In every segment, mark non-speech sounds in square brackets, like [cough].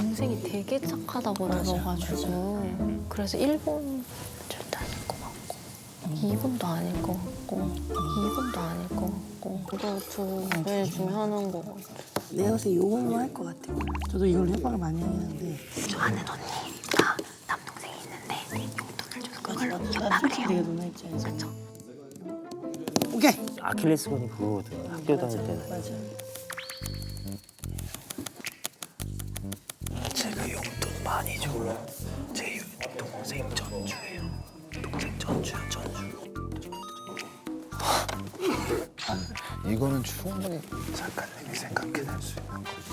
동생이 되게 착하다고 그러가지고 그래서 1번 절대 아닐 것 같고 2번도 아닐 것 같고 2번도 아닐 것 같고 그거 두개 중에 하나인 것 같아 내가 봤을 때 요걸로 할 것 같아. 저도 이걸 협박을 많이 했는데. 저 아는 언니가 남동생이 있는데 용돈을 줘서 그걸로 협박을 해요 내가 누나 입장에서. 오케이. 아킬레스건이 그거거든. 학교 다닐 때는. 맞아. 줘. 제 동생 전주예요. 동생 전주야 전주. 이거는 충분히 작가님이 생각해낼 수 있는 거지.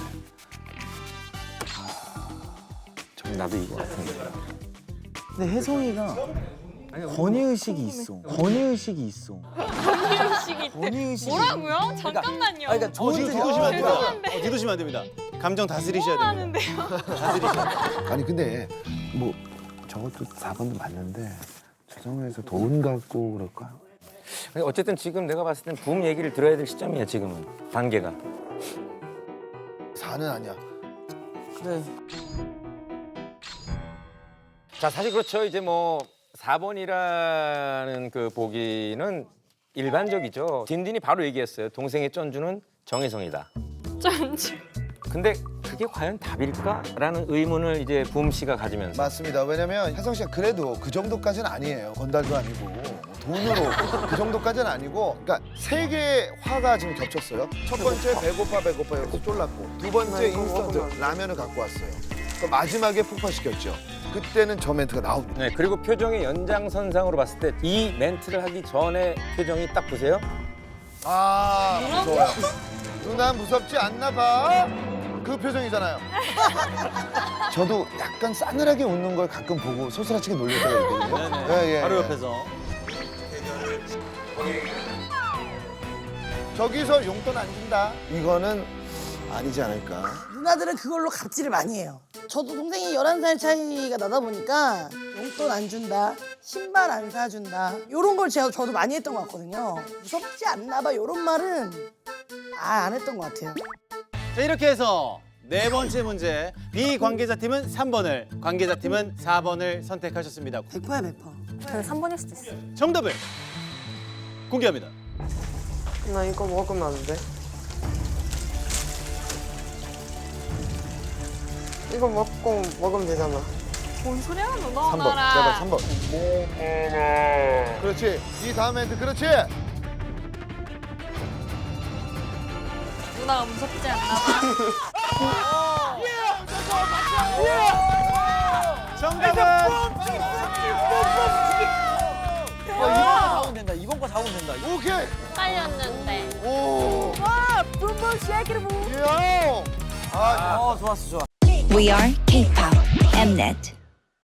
전 나도 이거 같은데. 근데 혜성이가 권위 의식이 있어. 권위 의식이 있어. 권위 의식이. 뭐라고요? 잠깐만요. 그러니까 어, 좋은 지금 뜻이야. 뒤도시면 안 됩니다. 죄송한데. 어, 뒤도시면 안 됩니다. 감정 다스리셔야 됩니다. [laughs] 다스리셔야 아니 근데 뭐 저것도 4번도 맞는데 조정에서 돈 갖고 그럴까요? 근데 어쨌든 지금 내가 봤을 땐 부음 얘기를 들어야 될 시점이야 지금은 단계가. 4는 아니야. 그래. 자 사실 그렇죠 이제 뭐 4번이라는 그 보기는 일반적이죠. 딘딘이 바로 얘기했어요. 동생의 쩐주는 정혜성이다. 쩐주. 근데 그게 과연 답일까라는 의문을 이제 부음 씨가 가지면서 맞습니다. 왜냐면 혜성 씨가 그래도 그 정도까지는 아니에요. 건달도 아니고 뭐 돈으로 그 정도까지는 아니고 그러니까 세 개의 화가 지금 겹쳤어요. 첫 번째 배고파 배고파 이렇게 쫄랐고 두 번째 인스턴트 라면을 갖고 왔어요. 그 마지막에 폭파시켰죠. 그때는 저 멘트가 나옵니다. 네 그리고 표정의 연장선상으로 봤을 때 이 멘트를 하기 전에 표정이 딱 보세요. 아 무서워요. 누나 무섭지 않나 봐. 그 표정이잖아요. [laughs] 저도 약간 싸늘하게 웃는 걸 가끔 보고 소스라치게 놀릴 때가 있거든요. 됩니다. 예, 예, 바로 예. 옆에서. 저기서 용돈 안 준다. 이거는 아니지 않을까. 누나들은 그걸로 갑질을 많이 해요. 저도 동생이 11살 차이가 나다 보니까 용돈 안 준다, 신발 안 사준다 이런 걸 제가 저도 많이 했던 것 같거든요. 무섭지 않나 봐 이런 말은 아 안 했던 것 같아요. 자 이렇게 해서 네 번째 문제 B 관계자 팀은 3번을 관계자 팀은 4번을 선택하셨습니다. 100%야 100%. 저는 3번일 수도 있어. 정답을 공개합니다. 나 이거 먹으면 안 돼. 이거 먹고 먹으면 되잖아. 뭔 소리 하는 너 3번. 나라. 제발 3번. 그렇지. 이 다음 멘트 그렇지. 누나가 무섭지 않나 봐. 정답은 어, 이번 거 잡으면 된다. 이번 거 잡으면 된다. 오케이. 빨렸는데. 오. 와, 뿜뿜 쉐이키를 부. 야. 아, 어, 좋았어, 좋아. We are K-pop Mnet.